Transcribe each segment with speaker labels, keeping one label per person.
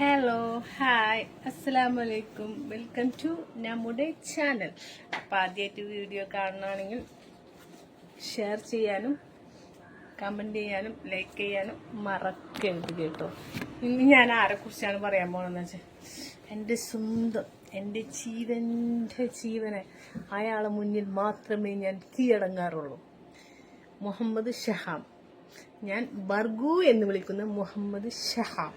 Speaker 1: Hello hi അസ്സലാമു അലൈക്കും welcome to നമ്മുടെ ചാനൽ അപ്പം ആദ്യമായിട്ട് വീഡിയോ കാണുകയാണെങ്കിൽ ഷെയർ ചെയ്യാനും കമന്റ് ചെയ്യാനും ലൈക്ക് ചെയ്യാനും മറക്കരുത് കേട്ടോ. ഇനി ഞാൻ ആരെക്കുറിച്ചാണ് പറയാൻ പോകണമെന്ന് വെച്ചാൽ എന്റെ സ്വന്തം എന്റെ ജീവന്റെ ജീവനെ അയാളെ മുന്നിൽ മാത്രമേ ഞാൻ കീഴടങ്ങാറുള്ളൂ. മുഹമ്മദ് ഷഹാം. ഞാൻ ബർഗു എന്ന് വിളിക്കുന്ന മുഹമ്മദ് ഷഹാം.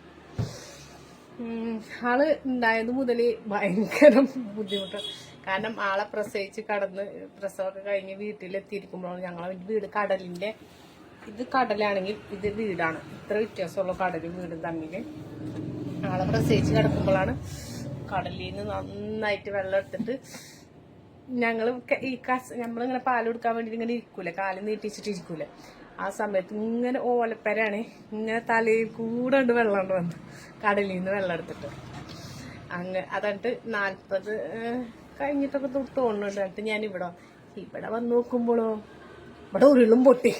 Speaker 1: ആൾ ഉണ്ടായത് മുതൽ ഭയങ്കര ബുദ്ധിമുട്ട്. കാരണം ആളെ പ്രസവിച്ച് കടന്ന് പ്രസവമൊക്കെ കഴിഞ്ഞ് വീട്ടിലെത്തിയിരിക്കുമ്പോഴാണ് ഞങ്ങളെ വീട് കടലിന്റെ ഇത് കടലാണെങ്കിൽ ഇത് വീടാണ്. ഇത്ര വ്യത്യാസമുള്ള കടലും വീടും തമ്മിൽ ആളെ പ്രസവിച്ച് കിടക്കുമ്പോഴാണ് കടലിൽ നിന്ന് നന്നായിട്ട് വെള്ളം എടുത്തിട്ട് ഞങ്ങൾ ഈ കസ് നമ്മളിങ്ങനെ പാൽ കൊടുക്കാൻ വേണ്ടി ഇങ്ങനെ ഇരിക്കൂല? കാൽ നീട്ടിച്ചിട്ട് ആ സമയത്ത് ഇങ്ങനെ ഓലപ്പരാണ്. ഇങ്ങനെ തലയിൽ കൂടെ ഉണ്ട് വെള്ളം കൊണ്ട് വന്നു. കടലിൽ നിന്ന് വെള്ളം എടുത്തിട്ട്. അങ്ങ് അതന്നിട്ട് നാൽപ്പത് കഴിഞ്ഞിട്ടൊക്കെ തൊട്ട് തോന്നുന്നുണ്ട്. എന്നിട്ട് ഞാൻ ഇവിടെ ഇവിടെ വന്ന് നോക്കുമ്പോഴോ ഇവിടെ ഉരുളും പൊട്ടി.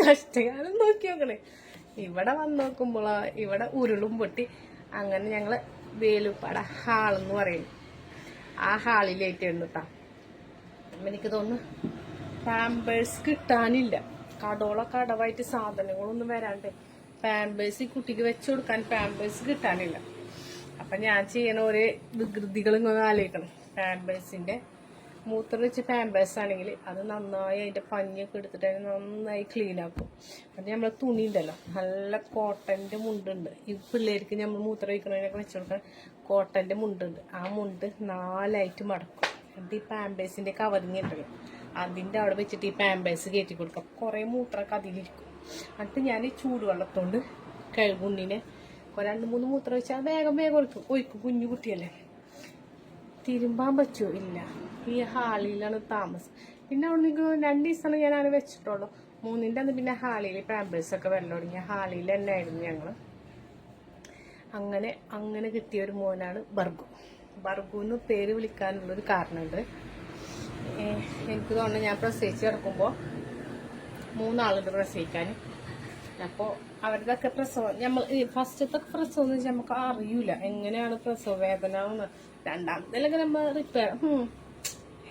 Speaker 1: കഷ്ടകാലം നോക്കി നോക്കണേ. ഇവിടെ വന്ന് നോക്കുമ്പോഴോ ഇവിടെ ഉരുളും പൊട്ടി. അങ്ങനെ ഞങ്ങൾ വേലുപ്പാട ഹാളെന്ന് പറയും. ആ ഹാളിലേറ്റ് കേട്ടോ എനിക്ക് തോന്നുന്നു പാമ്പേഴ്സ് കിട്ടാനില്ല. കടോളൊക്കെ അടവായിട്ട് സാധനങ്ങളൊന്നും വരാണ്ട്. പാമ്പേഴ്സ് ഈ കുട്ടിക്ക് വെച്ചു കൊടുക്കാൻ പാമ്പേഴ്സ് കിട്ടാനില്ല. അപ്പൊ ഞാൻ ചെയ്യണ ഒരേ വികൃതികൾ ഇങ്ങനെ ആലോചിക്കണം. പാമ്പേഴ്സിന്റെ മൂത്രം വെച്ച് പാമ്പേഴ്സ് ആണെങ്കിൽ അത് നന്നായി അതിന്റെ പഞ്ഞൊക്കെ എടുത്തിട്ട് അതിനെ നന്നായി ക്ലീൻ ആക്കും. അത് നമ്മളെ തുണി ഉണ്ടല്ലോ നല്ല കോട്ടന്റെ മുണ്ടുണ്ട്. ഈ പിള്ളേർക്ക് നമ്മൾ മൂത്രം വയ്ക്കണതിനൊക്കെ വെച്ചു കൊടുക്കാൻ കോട്ടന്റെ മുണ്ടുണ്ട്. ആ മുണ്ട് നാലായിട്ട് മടക്കും. എന്നിട്ട് ഈ പാമ്പേഴ്സിന്റെ കവറിങ് ഉണ്ടല്ലോ അതിന്റെ അവിടെ വെച്ചിട്ട് ഈ പാമ്പേഴ്സ് കയറ്റി കൊടുക്കാം. കുറേ മൂത്രമൊക്കെ അതിലിരിക്കും. എന്നിട്ട് ഞാൻ ഈ ചൂടുവെള്ളത്തോണ്ട് കഴുകുണ്ണിനെ രണ്ട് മൂന്ന് മൂത്രം വെച്ചാൽ വേഗം വേഗം ഒഴിക്കും. ഒഴിക്കും കുഞ്ഞു കുട്ടിയല്ലേ. തിരുമ്പാൻ പറ്റുമോ ഇല്ല. ഈ ഹാളിയിലാണ് താമസം. പിന്നെ അവിടെ നിങ്ങൾ രണ്ട് ദിവസമാണ് ഞാൻ അങ്ങനെ വെച്ചിട്ടുള്ളൂ. മൂന്നിന്റെ അന്ന് പിന്നെ ഹാളിയിൽ പാമ്പേഴ്സ് ഒക്കെ വെള്ളം തുടങ്ങിയ ഹാളിയിൽ തന്നെ ആയിരുന്നു ഞങ്ങൾ അങ്ങനെ അങ്ങനെ കിട്ടിയ ഒരു മോനാണ് ബർഗു. ബർഗുന്ന് പേര് വിളിക്കാനുള്ളൊരു കാരണമുണ്ട്. എനിക്ക് തോന്നുന്നു ഞാൻ പ്രസവിച്ച് കിടക്കുമ്പോൾ മൂന്നാളുണ്ട് പ്രസവിക്കാൻ. അപ്പോൾ അവരുടെയൊക്കെ പ്രസവം നമ്മൾ ഫസ്റ്റത്തെ പ്രസവം എന്ന് വെച്ചാൽ നമുക്ക് അറിയൂല എങ്ങനെയാണ് പ്രസവ വേദന എന്ന്. രണ്ടാമത്തേലൊക്കെ നമ്മൾ റിപ്പയർ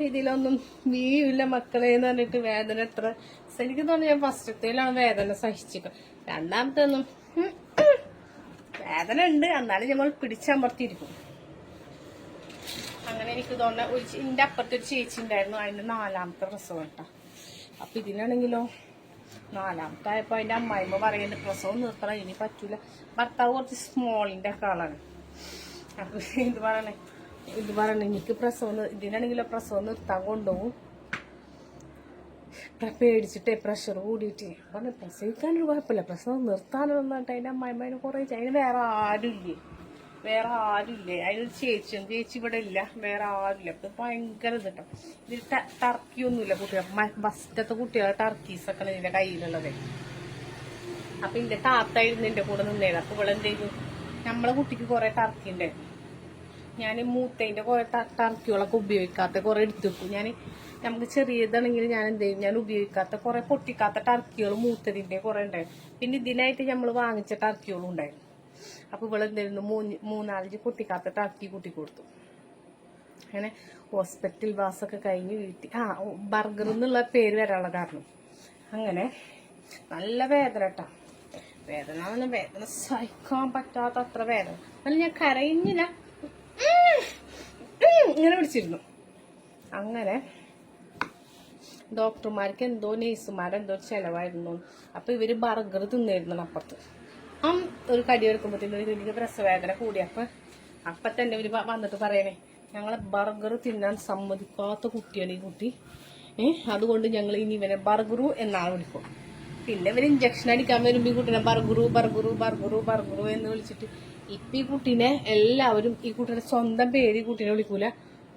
Speaker 1: ഇതിലൊന്നും വീയില്ല മക്കളെ എന്ന് പറഞ്ഞിട്ട് വേദന എത്ര. എനിക്ക് തോന്നുന്നു ഞാൻ ഫസ്റ്റത്തേലാണ് വേദന സഹിച്ചത് രണ്ടാമത്തെ ഒന്നും. വേദന ഉണ്ട്. എന്നാലും നമ്മൾ പിടിച്ചമർത്തിയിരിക്കും. അങ്ങനെ എനിക്ക് തോന്നുന്ന ഒരു എന്റെ അപ്പുറത്തെ ഒരു ചേച്ചി ഉണ്ടായിരുന്നു. അതിന്റെ നാലാമത്തെ പ്രസവം കേട്ടോ. അപ്പൊ ഇതിനാണെങ്കിലോ? നാലാമത്തെ ആയപ്പോ അതിന്റെ അമ്മായിമ്മ പറയുന്നുണ്ട് പ്രസവം നിർത്തണം ഇനി പറ്റൂല. ഭർത്താവ് കുറച്ച് സ്മോളിന്റെ ഒക്കെ ആളാണ്. അപ്പൊ ഇത് പറയണേ ഇത് പറയണേ എനിക്ക് പ്രസവം ഇതിനാണെങ്കിലോ പ്രസവം നിർത്താൻ കൊണ്ടുപോകും. പേടിച്ചിട്ടേ പ്രഷർ കൂടിയിട്ട്. പറഞ്ഞു പ്രസവിക്കാനൊരു കുഴപ്പമില്ല. പ്രസവം നിർത്താനൊന്നായിട്ട് അതിന്റെ അമ്മായിമ്മേനെ കുറേ അതിന് വേറെ ആരുമില്ലേ? വേറെ ആരുമില്ലേ? അതിനൊരു ചേച്ചിയും ചേച്ചി ഇവിടെ ഇല്ല. വേറെ ആരുമില്ല. അപ്പൊ ഭയങ്കര ഇത് കേട്ടോ ഇതിൽ ടർക്കി ഒന്നുമില്ല കുട്ടികൾ. ഫസ്റ്റത്തെ കുട്ടികളെ ടർക്കീസൊക്കെ ഇതിന്റെ കയ്യിലുള്ളത്. അപ്പൊ ഇന്റെ താത്തായിരുന്നു എന്റെ കൂടെ നിന്നേ അപ്പൊ ഇവിടെ എന്ത് ചെയ്തു? നമ്മളെ കുട്ടിക്ക് കുറെ ടർക്കി ഉണ്ടായിരുന്നു ഞാൻ മൂത്തേന്റെ കുറെ ടർക്കികളൊക്കെ ഉപയോഗിക്കാത്ത കുറെ എടുത്തു വെക്കും. ഞാൻ നമുക്ക് ചെറിയതാണെങ്കിൽ ഞാൻ എന്ത് ചെയ്യും? ഞാൻ ഉപയോഗിക്കാത്ത കുറെ പൊട്ടിക്കാത്ത ടർക്കികൾ മൂത്തതിന്റെ കുറെ ഉണ്ടായിരുന്നു പിന്നെ ഇതിനായിട്ട് നമ്മൾ വാങ്ങിച്ച ടർക്കികളും ഉണ്ടായിരുന്നു. അപ്പൊ ഇവിടെ എന്തായിരുന്നു മൂന്ന് മൂന്നാലഞ്ച് പൊട്ടിക്കാത്ത ആക്കി കൂട്ടി കൊടുത്തു. അങ്ങനെ ഹോസ്പിറ്റൽ വാസൊക്കെ കഴിഞ്ഞ് വീട്ടിൽ ആ ബർഗർ എന്നുള്ള പേര് വരാനുള്ള കാരണം. അങ്ങനെ നല്ല വേദന കേട്ടോ വേദന വേദന സഹിക്കാൻ പറ്റാത്ത അത്ര വേദന. അല്ല ഞാൻ കരയിഞ്ഞില്ല ഇങ്ങനെ പിടിച്ചിരുന്നു അങ്ങനെ ഡോക്ടർമാർക്ക് എന്തോ നേഴ്സുമാരെന്തോ ചെലവായിരുന്നു. അപ്പൊ ഇവർ ബർഗർ തിന്നിരുന്നു അപ്പുറത്ത്. ആ ഒരു കടി എടുക്കുമ്പോഴത്തേക്കും എനിക്ക് പ്രസവേദന കൂടി. അപ്പൊ അപ്പൊ തന്നെ ഇവർ വന്നിട്ട് പറയണേ ഞങ്ങളെ ബർഗർ തിന്നാൻ സമ്മതിക്കാത്ത കുട്ടിയാണ് ഈ കുട്ടി. അതുകൊണ്ട് ഞങ്ങൾ ഇനി ഇവനെ ബർഗറു എന്നാൾ വിളിക്കും. പിന്നെ ഇവർ ഇഞ്ചക്ഷൻ അടിക്കാൻ വരുമ്പോ ഈ കുട്ടീനെ ബർഗറു ബർഗറു ബർഗറു ബർഗറു എന്ന് വിളിച്ചിട്ട് ഇപ്പൊ ഈ കുട്ടീനെ എല്ലാവരും ഈ കുട്ടിയുടെ സ്വന്തം പേര് ഈ കുട്ടീനെ വിളിക്കൂല.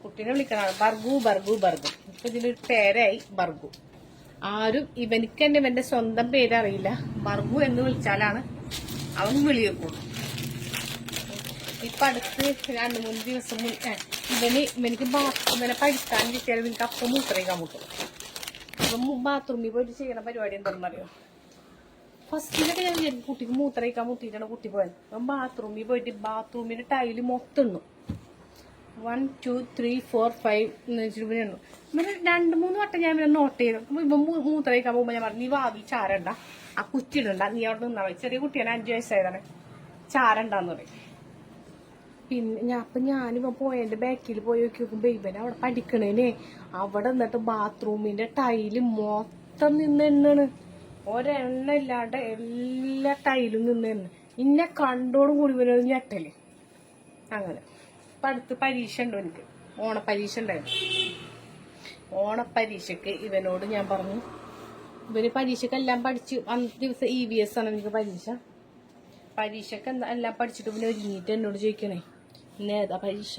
Speaker 1: കുട്ടീനെ വിളിക്കണം ബർഗു ബർഗു ബർഗു. ഇപ്പൊ ഇതിലൊരു പേരായി ബർഗു. ആരും ഇവനിക്ക് തന്നെ ഇവന്റെ സ്വന്തം പേരറിയില്ല. ബർഗു എന്ന് വിളിച്ചാലാണ് അവൻ പോകും ഇപ്പൊ അടുത്ത് രണ്ട് മൂന്ന് ദിവസം മുൻ ഇവന് ഇവനിക്ക് ഇവനെ പഠിക്കാൻ കിട്ടിയാൽ ഇവനിക്ക് അപ്പം മൂത്രയിക്കാൻ മുട്ടും അപ്പം ബാത്റൂമിൽ പോയിട്ട് ചെയ്യണ പരിപാടി എന്താണെന്നറിയോ? ഫസ്റ്റിലൊക്കെ ഞാൻ കുട്ടിക്ക് മൂത്രയിക്കാൻ മുട്ടിയിട്ടാണ് കുട്ടി പോയത്. അപ്പം ബാത്റൂമിൽ പോയിട്ട് ബാത്റൂമിന്റെ ടൈൽ മൊത്തം ഇണ്ണു one two three four five എന്ന് വെച്ചിട്ട് പിന്നെ എന്നിട്ട് രണ്ട് മൂന്ന് വട്ടം ഞാൻ പിന്നെ നോട്ട് ചെയ്തു. അപ്പൊ മൂത്രയ്ക്കാൻ പോകുമ്പോൾ ഞാൻ പറഞ്ഞു നീ വാതിൽ ചാരണ്ട. ആ കുറ്റിടണ്ട നീ അവിടെ നിന്നാ മതി. ചെറിയ കുട്ടിയാണ് അഞ്ചു വയസ്സായതാണ്. ചാരണ്ടെന്ന് പറയും. പിന്നെ ഞാൻ അപ്പൊ ഞാനിപ്പോ പോയതിന്റെ ബാക്കിൽ പോയി നോക്കി നോക്കുമ്പോ ഇവൻ അവിടെ പഠിക്കണേനെ. അവിടെ നിന്നിട്ട് ബാത്റൂമിന്റെ ടൈൽ മൊത്തം നിന്ന് എണ്ണാണ്. ഒരെണ്ണ ഇല്ലാണ്ട് എല്ലാ ടൈലും നിന്ന് എണ്ണ ഇന്നെ കണ്ടോടും കൂടി ഇവനൊരു ഞെട്ടൽ. അങ്ങനെ. ഇപ്പൊ അടുത്ത് പരീക്ഷ ഉണ്ട് എനിക്ക് ഓണപ്പരീക്ഷ ഉണ്ടായിരുന്നു ഓണപ്പരീക്ഷക്ക് ഇവനോട് ഞാൻ പറഞ്ഞു ഇവർ പരീക്ഷക്കെല്ലാം പഠിച്ച് അന്ന് ദിവസം ഇ വി എസ് ആണ് എനിക്ക് പരീക്ഷ. പരീക്ഷക്ക് എന്താ എല്ലാം പഠിച്ചിട്ട് പിന്നെ ഒരുങ്ങിയിട്ട് എന്നോട് ചോദിക്കണേ ഇന്ന ഏതാ പരീക്ഷ?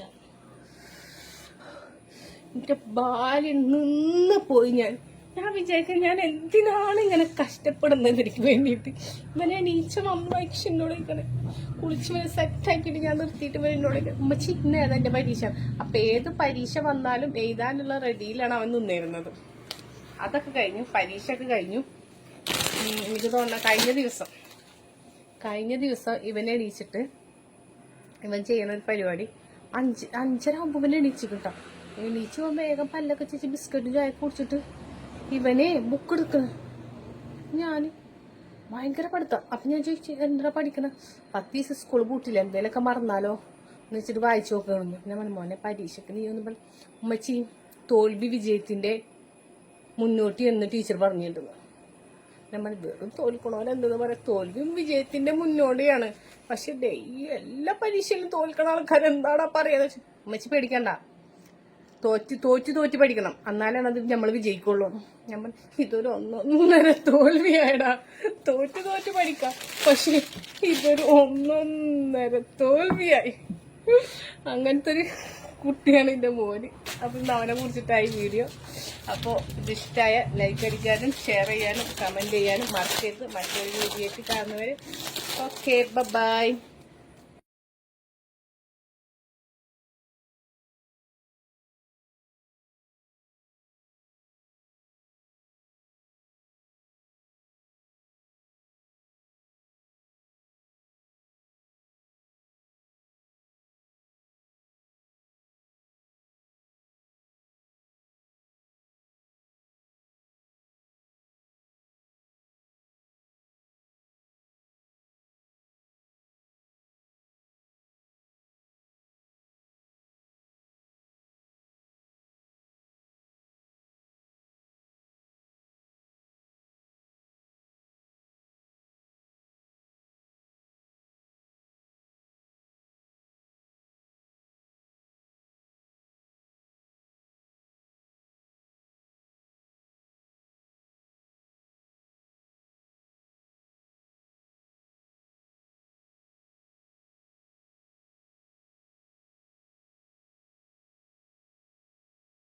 Speaker 1: എന്റെ ബാൽ നിന്ന് പോയി ഞാൻ. ഞാൻ വിചാരിക്കും ഞാൻ എന്തിനാണ് ഇങ്ങനെ കഷ്ടപ്പെടുന്നത് എനിക്ക് വേണ്ടിയിട്ട്. ഇവനെ നീച്ച നന്നായിട്ട് എന്നോട് ഇങ്ങനെ കുളിച്ച് ഇവനെ സെറ്റാക്കിയിട്ട് ഞാൻ നിർത്തിയിട്ട് ഇവൻ എന്നോട് ഉമ്മച്ചി ഇന്ന ഏതാ എന്റെ പരീക്ഷ? അപ്പൊ ഏത് പരീക്ഷ വന്നാലും എഴുതാനുള്ള റെഡിയിലാണ് അവൻ നിന്നിരുന്നത്. അതൊക്കെ കഴിഞ്ഞു പരീക്ഷ ഒക്കെ കഴിഞ്ഞു എനിക്ക് തോന്നുന്ന കഴിഞ്ഞ ദിവസം. കഴിഞ്ഞ ദിവസം ഇവനെ എണീച്ചിട്ട് ഇവൻ ചെയ്യുന്ന ഒരു പരിപാടി. അഞ്ച് അഞ്ചര ആകുമ്പോൾ ഇവൻ എണീച്ചു കേട്ടോ. എണീച്ച് വേഗം പല്ലൊക്കെ ചേച്ചി ബിസ്ക്കറ്റും ചായ കുടിച്ചിട്ട് ഇവനെ ബുക്ക് എടുക്കണ ഞാൻ ഭയങ്കര പഠിത്തം. അപ്പൊ ഞാൻ ചോദിച്ചു എന്താ പഠിക്കണ? പത്ത് ദിവസം സ്കൂൾ പൂട്ടില്ല. എന്തേലൊക്കെ മറന്നാലോ? എന്ന് വെച്ചിട്ട് വായിച്ചു നോക്കണമെന്ന് ഞാൻ പറഞ്ഞു മോനെ പരീക്ഷക്ക് നീ ഒന്ന് ഉമ്മച്ചി തോൽവി വിജയത്തിന്റെ മുന്നോട്ട് എന്ന് ടീച്ചർ പറഞ്ഞിട്ടുണ്ട് നമ്മൾ വെറും തോൽക്കണോലെ എന്തെന്ന് പറയാ? തോൽവിയും വിജയത്തിന്റെ മുന്നോടിയാണ്. പക്ഷെ ഡെയ്ലി എല്ലാ പരീക്ഷയിലും തോൽക്കണ ആൾക്കാർ എന്താടാ വെച്ചാൽ ഉമ്മച്ചി പേടിക്കണ്ട. തോറ്റ് തോറ്റ് തോറ്റ് പഠിക്കണം. എന്നാലാണ് അത് നമ്മൾ വിജയിക്കുള്ളൂ. നമ്മൾ ഇതൊരു ഒന്നൊന്നര തോൽവിയായടാ. തോറ്റ് തോറ്റ് പഠിക്കാം. പക്ഷെ ഇതൊരു ഒന്നൊന്നര തോൽവിയായി. അങ്ങനത്തെ ഒരു കുട്ടിയാണ് എന്റെ മോന്. അപ്പം ഇന്ന് അവനെ കുറിച്ചിട്ടായി വീഡിയോ. അപ്പോൾ ഇതിഷ്ടമായ ലൈക്ക് അടിക്കാനും ഷെയർ ചെയ്യാനും കമന്റ് ചെയ്യാനും മറക്കരുത്. മറ്റൊരു വീഡിയോയ്ക്ക് കാണുന്നവർ ഓക്കെ ബൈ